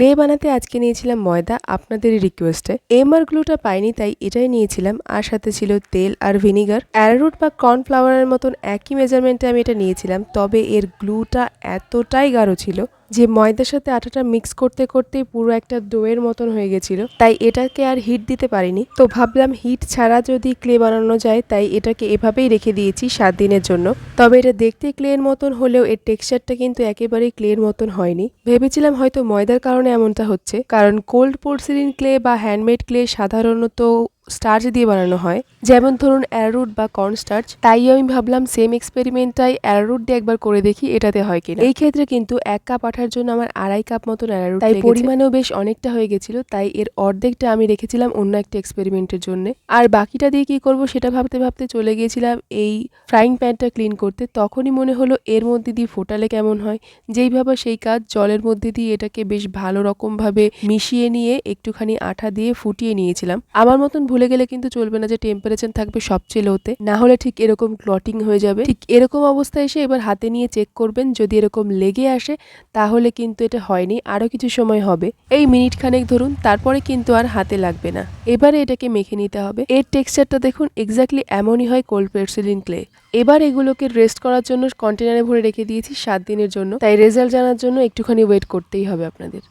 Clay বানাতে আজকে নিয়েছিলাম ময়দা আপনাদের রিকোয়েস্টে এমআর গ্লুটা পাইনি, তাই এটাই নিয়েছিলাম। আর সাথে ছিল তেল আর ভিনিগার। অ্যারোরুট বা কর্নফ্লাওয়ারের মতন একই মেজারমেন্টে আমি এটা নিয়েছিলাম, তবে এর গ্লুটা এতটাই গাঢ় ছিল যে ময়দার সাথে আটাটা মিক্স করতে করতেই পুরো একটা ডোয়ের মতন হয়ে গেছিল। তাই এটাকে আর হিট দিতে পারিনি। তো ভাবলাম হিট ছাড়া যদি ক্লে বানানো যায়, তাই এটাকে এভাবেই রেখে দিয়েছি সাত দিনের জন্য। তবে এটা দেখতে ক্লের মতন হলেও এর টেক্সচারটা কিন্তু একেবারেই ক্লের মতন হয়নি। ভেবেছিলাম হয়তো ময়দার কারণে এমনটা হচ্ছে। কারণ কোল্ড পোর্সিলিন ক্লে বা হ্যান্ডমেড ক্লে সাধারণত স্টার্চ দিয়ে বানানো হয়। যেমন ধরুন অ্যারোরুট বা কর্ন স্টার্চ তাই আমি ভাবলাম সেম এক্সপেরিমেন্টটাই অ্যারোরুট দিয়ে একবার করে দেখি এটাতে হয় কিনা। এই ক্ষেত্রে কিন্তু এক কাপ আঠার জন্য আমার আড়াই কাপ মতন অ্যারোরুট তাই পরিমাণেও বেশ অনেকটা হয়ে গেছিল তাই এর অর্ধেকটা আমি রেখেছিলাম অন্য একটা এক্সপেরিমেন্টের জন্য। আর বাকিটা দিয়ে কি করব সেটা ভাবতে ভাবতে চলে গিয়েছিলাম এই ফ্রাইং প্যানটা ক্লিন করতে। তখনই মনে হলো এর মধ্যে দিয়ে ফোটালে কেমন হয়। যেইভাবে সেই কাজ জলের মধ্যে দিয়ে এটাকে বেশ ভালো রকম ভাবে মিশিয়ে নিয়ে একটুখানি আঠা দিয়ে ফুটিয়ে নিয়েছিলাম। আমার মতন ভুলে গেলে কিন্তু চলবে না যে টেম্পারেচার থাকবে সবচেয়ে লোতে না হলে ঠিক এরকম ক্লটিং হয়ে যাবে। ঠিক এরকম অবস্থায় এসে এবার হাতে নিয়ে চেক করবেন, যদি এরকম লেগে আসে, তাহলে কিন্তু এটা হয়নি। আরও কিছু সময় হবে। এই মিনিট খানেক ধরুন, তারপরে কিন্তু আর হাতে লাগবে না। এবারে এটাকে মেখে নিতে হবে। এর টেক্সচারটা দেখুন এক্স্যাক্টলি এমনই হয় কোল্ড পেটসিলিন ক্লে এবার এগুলোকে রেস্ট করার জন্য কন্টেনারে ভরে রেখে দিয়েছি সাত দিনের জন্য। তাই রেজাল্ট জানার জন্য একটুখানি ওয়েট করতেই হবে আপনাদের।